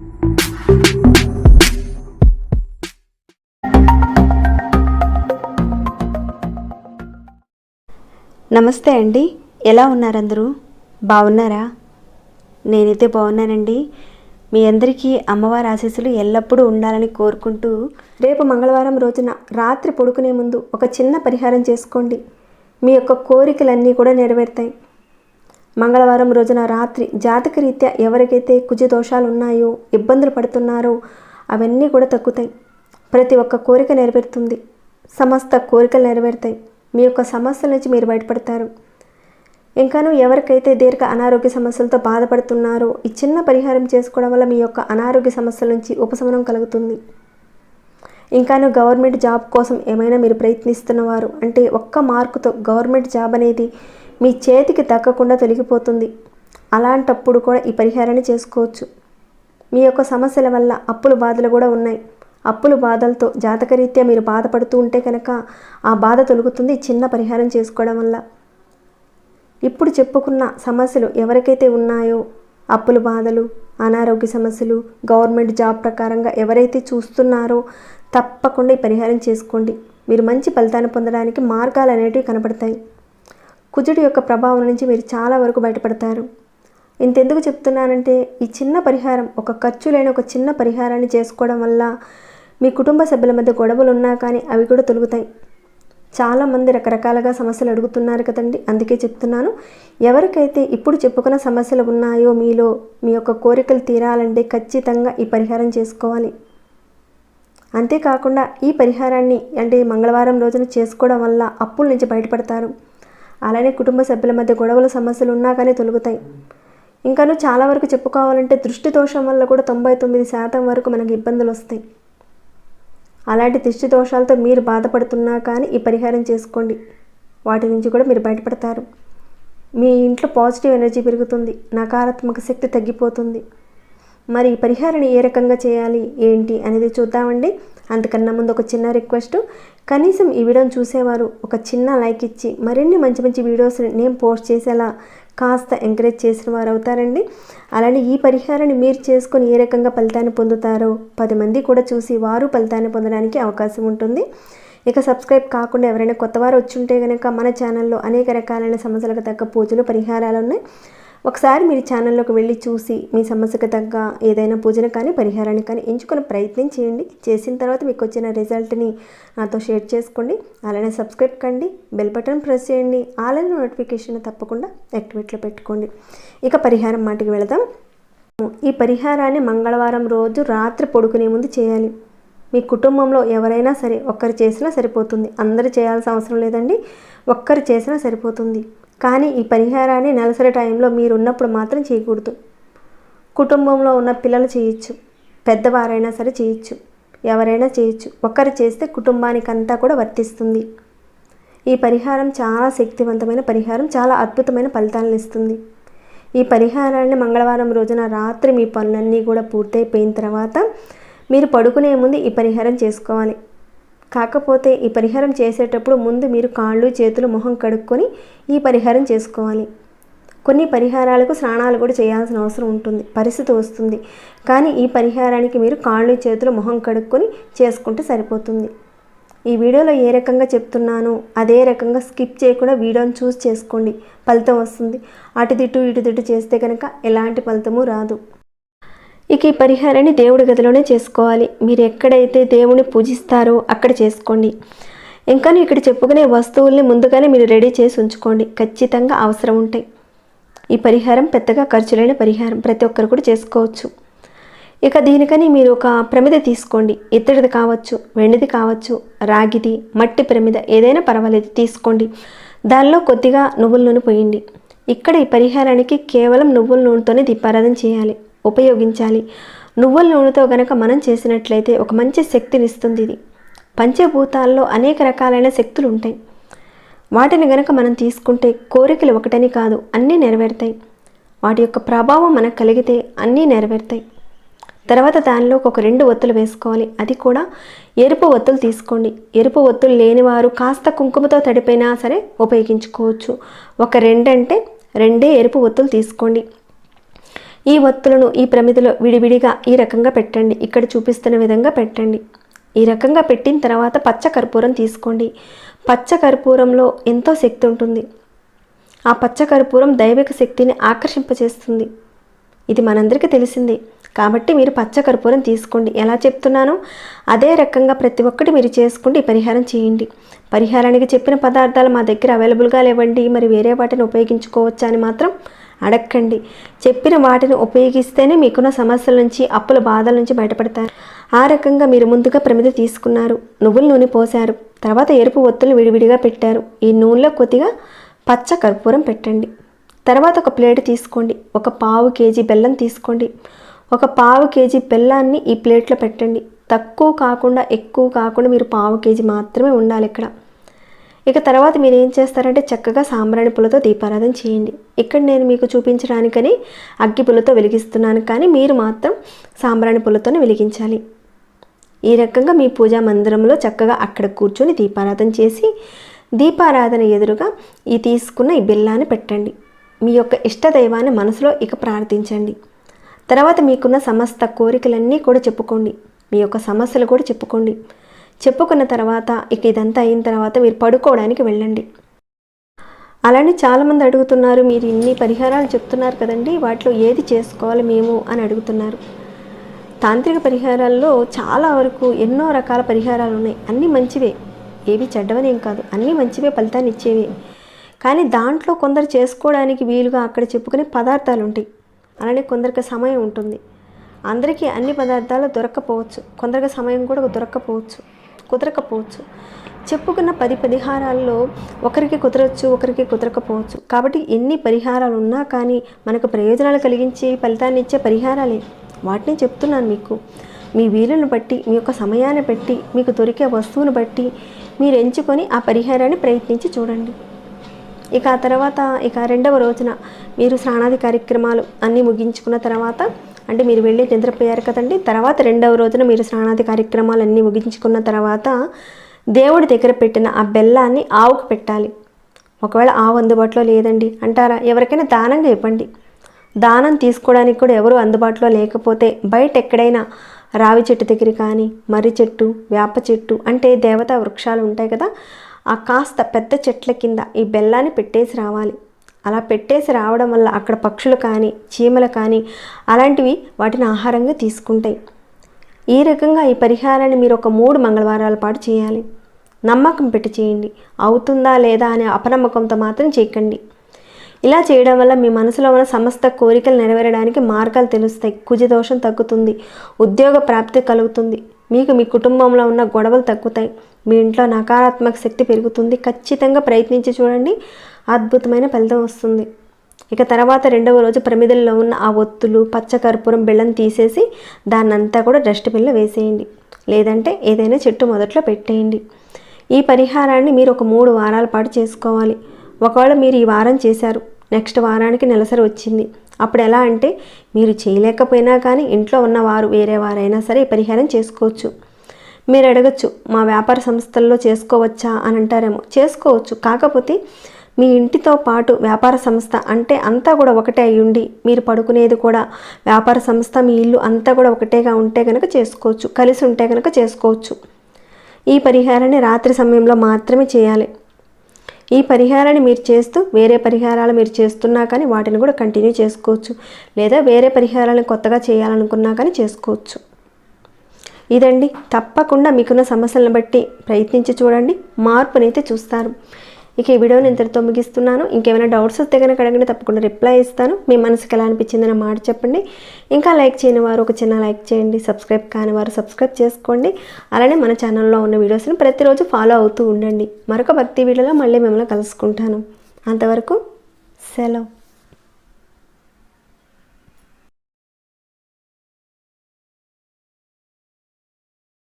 నమస్తే అండి. ఎలా ఉన్నారందరూ? బాగున్నారా? నేనైతే బాగున్నానండి. మీ అందరికీ అమ్మవారి ఆశీస్సులు ఎల్లప్పుడూ ఉండాలని కోరుకుంటూ రేపు మంగళవారం రోజున రాత్రి పడుకునే ముందు ఒక చిన్న పరిహారం చేసుకోండి. మీ యొక్క కోరికలన్నీ కూడా నెరవేరుతాయి. మంగళవారం రోజున రాత్రి జాతక రీత్యా ఎవరికైతే కుజ దోషాలు ఉన్నాయో ఇబ్బందులు పడుతున్నారో అవన్నీ కూడా తగ్గుతాయి. ప్రతి ఒక్క కోరిక నెరవేరుతుంది. సమస్త కోరికలు నెరవేరుతాయి. మీ యొక్క సమస్యల నుంచి మీరు బయటపడతారు. ఇంకాను ఎవరికైతే దీర్ఘ అనారోగ్య సమస్యలతో బాధపడుతున్నారో ఈ చిన్న పరిహారం చేసుకోవడం వల్ల మీ యొక్క అనారోగ్య సమస్యల నుంచి ఉపశమనం కలుగుతుంది. ఇంకాను గవర్నమెంట్ జాబ్ కోసం ఏమైనా మీరు ప్రయత్నిస్తున్నవారు అంటే ఒక్క మార్కుతో గవర్నమెంట్ జాబ్ అనేది మీ చేతికి దక్కకుండా తొలగిపోతుంది. అలాంటప్పుడు కూడా ఈ పరిహారాన్ని చేసుకోవచ్చు. మీ యొక్క సమస్యల వల్ల అప్పుల బాధలు కూడా ఉన్నాయి. అప్పుల బాధలతో జాతకరీత్యా మీరు బాధపడుతూ ఉంటే కనుక ఆ బాధ తొలుగుతుంది చిన్న పరిహారం చేసుకోవడం వల్ల. ఇప్పుడు చెప్పుకున్న సమస్యలు ఎవరికైతే ఉన్నాయో అప్పుల బాధలు అనారోగ్య సమస్యలు గవర్నమెంట్ జాబ్ ప్రకారంగా ఎవరైతే చూస్తున్నారో తప్పకుండా ఈ పరిహారం చేసుకోండి. మీరు మంచి ఫలితాన్ని పొందడానికి మార్గాలు అనేటివి కనపడతాయి. కుజుడి యొక్క ప్రభావం నుంచి మీరు చాలా వరకు బయటపడతారు. ఇంతెందుకు చెప్తున్నానంటే ఈ చిన్న పరిహారం ఒక ఖర్చు లేని ఒక చిన్న పరిహారాన్ని చేసుకోవడం వల్ల మీ కుటుంబ సభ్యుల మధ్య గొడవలు ఉన్నా కానీ అవి కూడా తొలుగుతాయి. చాలామంది రకరకాలుగా సమస్యలు అడుగుతున్నారు కదండి. అందుకే చెప్తున్నాను ఎవరికైతే ఇప్పుడు చెప్పుకున్న సమస్యలు ఉన్నాయో మీలో మీ యొక్క కోరికలు తీరాలంటే ఖచ్చితంగా ఈ పరిహారం చేసుకోవాలి. అంతేకాకుండా ఈ పరిహారాన్ని అంటే మంగళవారం రోజున చేసుకోవడం వల్ల అప్పుల నుంచి బయటపడతారు. అలానే కుటుంబ సభ్యుల మధ్య గొడవల సమస్యలు ఉన్నా కానీ తొలుగుతాయి. ఇంకాను చాలా వరకు చెప్పుకోవాలంటే దృష్టి దోషం వల్ల కూడా తొంభై తొమ్మిది శాతం వరకు మనకు ఇబ్బందులు వస్తాయి. అలాంటి దృష్టి దోషాలతో మీరు బాధపడుతున్నా కానీ ఈ పరిహారం చేసుకోండి. వాటి నుంచి కూడా మీరు బయటపడతారు. మీ ఇంట్లో పాజిటివ్ ఎనర్జీ పెరుగుతుంది. నకారాత్మక శక్తి తగ్గిపోతుంది. మరి ఈ పరిహారాన్ని ఏ రకంగా చేయాలి ఏంటి అనేది చూద్దామండి. అంతకన్నా ముందు ఒక చిన్న రిక్వెస్ట్. కనీసం ఈ వీడియోని చూసేవారు. ఒక చిన్న లైక్ ఇచ్చి మరిన్ని మంచి మంచి వీడియోస్ నేను పోస్ట్ చేసేలా కాస్త ఎంకరేజ్ చేసిన వారు అవుతారండి అలానే ఈ పరిహారాన్ని మీరు చేసుకొని ఏ రకంగా ఫలితాన్ని పొందుతారో పది మంది కూడా చూసి వారు ఫలితాన్ని పొందడానికి అవకాశం ఉంటుంది. ఇక సబ్స్క్రైబ్ కాకుండా ఎవరైనా కొత్తవారు వచ్చుంటే కనుక మన ఛానల్లో అనేక రకాలైన సమస్యలకు తగ్గ పూజలు పరిహారాలు ఉన్నాయి. ఒకసారి మీరు ఛానల్లోకి వెళ్ళి చూసి మీ సమస్యకు తగ్గ ఏదైనా పూజను కానీ పరిహారాన్ని కానీ ఎంచుకునే ప్రయత్నం చేయండి. చేసిన తర్వాత మీకు వచ్చిన రిజల్ట్ని నాతో షేర్ చేసుకోండి. అలానే సబ్స్క్రైబ్ కండి బెల్ బటన్ ప్రెస్ చేయండి ఆన్లైన్ నోటిఫికేషన్ తప్పకుండా యాక్టివేట్లో పెట్టుకోండి. ఇక పరిహారం మాటికి వెళదాం. ఈ పరిహారాన్ని మంగళవారం రోజు రాత్రి పడుకునే ముందు చేయాలి. మీ కుటుంబంలో ఎవరైనా సరే ఒక్కరు చేసినా సరిపోతుంది. అందరు చేయాల్సిన అవసరం లేదండి. ఒక్కరు చేసినా సరిపోతుంది. కానీ ఈ పరిహారాన్ని నెలసరి టైంలో మీరు ఉన్నప్పుడు మాత్రం చేయకూడదు. కుటుంబంలో ఉన్న పిల్లలు చేయొచ్చు. పెద్దవారైనా సరే చేయొచ్చు. ఎవరైనా చేయొచ్చు. ఒక్కరు చేస్తే కుటుంబానికంతా కూడా వర్తిస్తుంది. ఈ పరిహారం చాలా శక్తివంతమైన పరిహారం చాలా అద్భుతమైన ఫలితాలను ఇస్తుంది. ఈ పరిహారాన్ని మంగళవారం రోజున రాత్రి మీ పనులన్నీ కూడా పూర్తయిపోయిన తర్వాత మీరు పడుకునే ముందు ఈ పరిహారం చేసుకోవాలి. కాకపోతే ఈ పరిహారం చేసేటప్పుడు ముందు మీరు కాళ్ళు చేతులు మొహం కడుక్కొని ఈ పరిహారం చేసుకోవాలి. కొన్ని పరిహారాలకు స్నానాలు కూడా చేయాల్సిన అవసరం ఉంటుంది పరిస్థితి వస్తుంది. కానీ ఈ పరిహారానికి మీరు కాళ్ళు చేతులు మొహం కడుక్కొని చేసుకుంటే సరిపోతుంది. ఈ వీడియోలో ఏ రకంగా చెప్తున్నానో అదే రకంగా స్కిప్ చేయకుండా వీడియోని చూస్ చేసుకోండి. ఫలితం వస్తుంది. అటు తిట్టు ఇటు తిట్టు చేస్తే కనుక ఎలాంటి ఫలితము రాదు. ఇక ఈ పరిహారాన్ని దేవుడి గదిలోనే చేసుకోవాలి. మీరు ఎక్కడైతే దేవుని పూజిస్తారో అక్కడ చేసుకోండి. ఇంకా ఇక్కడ చెప్పుకునే వస్తువుల్ని ముందుగానే మీరు రెడీ చేసి ఉంచుకోండి. ఖచ్చితంగా అవసరం ఉంటాయి. ఈ పరిహారం పెద్దగా ఖర్చులైన పరిహారం. ప్రతి ఒక్కరు కూడా చేసుకోవచ్చు. ఇక దీనికని మీరు ఒక ప్రమిద తీసుకోండి. ఇత్తడిది కావచ్చు వెండిది కావచ్చు రాగిది మట్టి ప్రమిద ఏదైనా పర్వాలేదు తీసుకోండి. దానిలో కొద్దిగా నువ్వుల నూనె పోయండి. ఇక్కడ ఈ పరిహారానికి కేవలం నువ్వుల నూనెతోనే దీపారాధన చేయాలి. ఉపయోగించాలి. నువ్వుల నూనెతో గనక మనం చేసినట్లయితే ఒక మంచి శక్తినిస్తుంది ఇది. పంచభూతాల్లో అనేక రకాలైన శక్తులు ఉంటాయి వాటిని గనక మనం తీసుకుంటే కోరికలు ఒకటని కాదు అన్నీ నెరవేరుతాయి. వాటి యొక్క ప్రభావం మనకు కలిగితే అన్నీ నెరవేరుతాయి. తర్వాత దానిలో ఒక రెండు ఒత్తులు వేసుకోవాలి. అది కూడా ఎరుపు ఒత్తులు తీసుకోండి. ఎరుపు ఒత్తులు లేనివారు కాస్త కుంకుమతో తడిపోయినా సరే ఉపయోగించుకోవచ్చు. ఒక రెండంటే రెండే ఎరుపు ఒత్తులు తీసుకోండి. ఈ ఒత్తులను ఈ ప్రమిదిలో విడివిడిగా ఈ రకంగా పెట్టండి. ఇక్కడ చూపిస్తున్న విధంగా పెట్టండి. ఈ రకంగా పెట్టిన తర్వాత పచ్చ కర్పూరం తీసుకోండి. పచ్చ కర్పూరంలో ఎంతో శక్తి ఉంటుంది. ఆ పచ్చ కర్పూరం దైవిక శక్తిని ఆకర్షింపచేస్తుంది. ఇది మనందరికీ తెలిసిందే. కాబట్టి మీరు పచ్చ కర్పూరం తీసుకోండి. ఎలా చెప్తున్నానో? అదే రకంగా ప్రతి ఒక్కటి మీరు చేసుకుంటే పరిహారం చేయండి. పరిహారానికి చెప్పిన పదార్థాలు మా దగ్గర అవైలబుల్గా లేవండి. మరి వేరే వాటిని ఉపయోగించుకోవచ్చా అని మాత్రం అడక్కండి. చెప్పిన వాటిని ఉపయోగిస్తేనే మీకున్న సమస్యల నుంచి అప్పుల బాధల నుంచి బయటపడతారు. ఆ రకంగా మీరు ముందుగా ప్రమిద తీసుకున్నారు. నువ్వుల నూనె పోశారు. తర్వాత ఎరుపు ఒత్తులు విడివిడిగా పెట్టారు. ఈ నూనెలో కొద్దిగా పచ్చ కర్పూరం పెట్టండి. తర్వాత ఒక ప్లేట్ తీసుకోండి. ఒక పావు కేజీ బెల్లం తీసుకోండి. ఒక పావు కేజీ బెల్లాన్ని ఈ ప్లేట్లో పెట్టండి. తక్కువ కాకుండా ఎక్కువ కాకుండా మీరు పావు కేజీ మాత్రమే ఉండాలి ఇక్కడ. ఇక తర్వాత మీరు ఏం చేస్తారంటే చక్కగా సాంబ్రాణి పూలతో దీపారాధన చేయండి. ఇక్కడ నేను మీకు చూపించడానికని అగ్గి పూలతో వెలిగిస్తున్నాను కానీ మీరు మాత్రం సాంబ్రాణి పూలతోనే వెలిగించాలి. ఈ రకంగా మీ పూజా మందిరంలో చక్కగా అక్కడ కూర్చొని దీపారాధన చేసి దీపారాధన ఎదురుగా ఈ తీసుకున్న ఈ బిల్లాన్ని పెట్టండి. మీ యొక్క ఇష్ట దైవాన్ని మనసులో ఇక ప్రార్థించండి. తర్వాత మీకున్న సమస్త కోరికలన్నీ కూడా చెప్పుకోండి. మీ యొక్క సమస్యలు కూడా చెప్పుకోండి. చెప్పుకున్న తర్వాత ఇక ఇదంతా అయిన తర్వాత మీరు పడుకోవడానికి వెళ్ళండి. అలానే చాలామంది అడుగుతున్నారు మీరు ఇన్ని పరిహారాలు చెప్తున్నారు కదండి వాటిలో ఏది చేసుకోవాలి మేము అని అడుగుతున్నారు. తాంత్రిక పరిహారాల్లో చాలా వరకు ఎన్నో రకాల పరిహారాలు ఉన్నాయి. అన్నీ మంచివే ఏవి చెడ్డవనేం కాదు. అన్నీ మంచివే ఫలితాన్ని ఇచ్చేవే. కానీ దాంట్లో కొందరు చేసుకోవడానికి వీలుగా అక్కడ చెప్పుకునే పదార్థాలు ఉంటాయి. అలానే కొందరికి సమయం ఉంటుంది. అందరికీ అన్ని పదార్థాలు దొరక్కపోవచ్చు. కొందరికి సమయం కూడా దొరక్కపోవచ్చు. కుదరకపోవచ్చు. చెప్పుకున్న పది పరిహారాల్లో ఒకరికి కుదరచ్చు ఒకరికి కుదరకపోవచ్చు. కాబట్టి ఎన్ని పరిహారాలు ఉన్నా కానీ మనకు ప్రయోజనాలు కలిగించే ఫలితాన్ని ఇచ్చే పరిహారాలే. వాటిని చెప్తున్నాను మీకు. మీ వీలును బట్టి మీ యొక్క సమయాన్ని బట్టి మీకు దొరికే వస్తువును బట్టి మీరు ఎంచుకొని ఆ పరిహారాన్ని ప్రయత్నించి చూడండి. ఇక ఆ తర్వాత ఇక రెండవ రోజున మీరు స్నానాది కార్యక్రమాలు అన్నీ ముగించుకున్న తర్వాత అంటే మీరు వెళ్ళి నిద్రపోయారు కదండి. తర్వాత రెండవ రోజున మీరు స్నానాది కార్యక్రమాలు అన్నీ ముగించుకున్న తర్వాత దేవుడి దగ్గర పెట్టిన ఆ బెల్లాన్ని ఆవుకు పెట్టాలి. ఒకవేళ ఆవు అందుబాటులో లేదండి అంటారా? ఎవరికైనా దానంగా ఇవ్వండి. దానం తీసుకోవడానికి కూడా ఎవరు అందుబాటులో లేకపోతే బయట ఎక్కడైనా రావి చెట్టు దగ్గర కానీ మర్రి చెట్టు వేప చెట్టు అంటే దేవతా వృక్షాలు ఉంటాయి కదా ఆ కాస్త పెద్ద చెట్ల కింద ఈ బెల్లాన్ని పెట్టేసి రావాలి. అలా పెట్టేసి రావడం వల్ల అక్కడ పక్షులు కానీ చీమలు కానీ అలాంటివి వాటిని ఆహారంగా తీసుకుంటాయి. ఈ రకంగా ఈ పరిహారాన్ని మీరు ఒక మూడు మంగళవారాల పాటు చేయాలి. నమ్మకం పెట్టి చేయండి. అవుతుందా లేదా అనే అపనమ్మకంతో మాత్రం చేయకండి. ఇలా చేయడం వల్ల మీ మనసులో ఉన్న సమస్త కోరికలు నెరవేరడానికి మార్గాలు తెలుస్తాయి. కుజదోషం తగ్గుతుంది. ఉద్యోగ ప్రాప్తి కలుగుతుంది. మీకు మీ కుటుంబంలో ఉన్న గొడవలు తగ్గుతాయి. మీ ఇంట్లో నకారాత్మక శక్తి పెరుగుతుంది. ఖచ్చితంగా ప్రయత్నించి చూడండి. అద్భుతమైన ఫలితం వస్తుంది. ఇక తర్వాత రెండవ రోజు ప్రమిదల్లో ఉన్న ఆ ఒత్తులు పచ్చకర్పూరం బెల్లం తీసేసి దాన్నంతా కూడా డస్ట్బిన్లో వేసేయండి. లేదంటే ఏదైనా చెట్టు మొదట్లో పెట్టేయండి. ఈ పరిహారాన్ని మీరు ఒక మూడు వారాల పాటు చేసుకోవాలి. ఒకవేళ మీరు ఈ వారం చేశారు నెక్స్ట్ వారానికి నెలసరి వచ్చింది. అప్పుడు ఎలా అంటే మీరు చేయలేకపోయినా కానీ ఇంట్లో ఉన్నవారు వేరే వారైనా సరే ఈ పరిహారం చేసుకోవచ్చు. మీరు అడగచ్చు మా వ్యాపార సంస్థల్లో చేసుకోవచ్చా అని అంటారేమో. చేసుకోవచ్చు. కాకపోతే మీ ఇంటితో పాటు వ్యాపార సంస్థ అంటే అంతా కూడా ఒకటే అయ్యుండి మీరు పడుకునేది కూడా వ్యాపార సంస్థ మీ ఇల్లు అంతా కూడా ఒకటేగా ఉంటే కనుక చేసుకోవచ్చు కలిసి ఉంటే కనుక చేసుకోవచ్చు. ఈ పరిహారాన్ని రాత్రి సమయంలో మాత్రమే చేయాలి. ఈ పరిహారాన్ని మీరు చేస్తూ వేరే పరిహారాలు మీరు చేస్తున్నా కానీ వాటిని కూడా కంటిన్యూ చేసుకోవచ్చు. లేదా వేరే పరిహారాలను కొత్తగా చేయాలనుకున్నా కానీ చేసుకోవచ్చు. ఇదండి. తప్పకుండా మీకున్న సమస్యలను బట్టి ప్రయత్నించి చూడండి. మార్పునైతే చూస్తారు. ఇక ఈ వీడియోని ఇంతటితో ముగిస్తున్నాను. ఇంకేమైనా డౌట్స్ వస్తే కనుక అడగండి తప్పకుండా రిప్లై ఇస్తాను. మీ మనసుకి ఎలా అనిపించిందని మాట చెప్పండి. ఇంకా లైక్ చేయని వారు ఒక చిన్న లైక్ చేయండి సబ్స్క్రైబ్ కాని వారు సబ్స్క్రైబ్ చేసుకోండి. అలానే మన ఛానల్లో ఉన్న వీడియోస్ని ప్రతిరోజు ఫాలో అవుతూ ఉండండి. మరొక భక్తి వీడియోలో మళ్ళీ మిమ్మల్ని కలుసుకుంటాను. అంతవరకు సెలవు.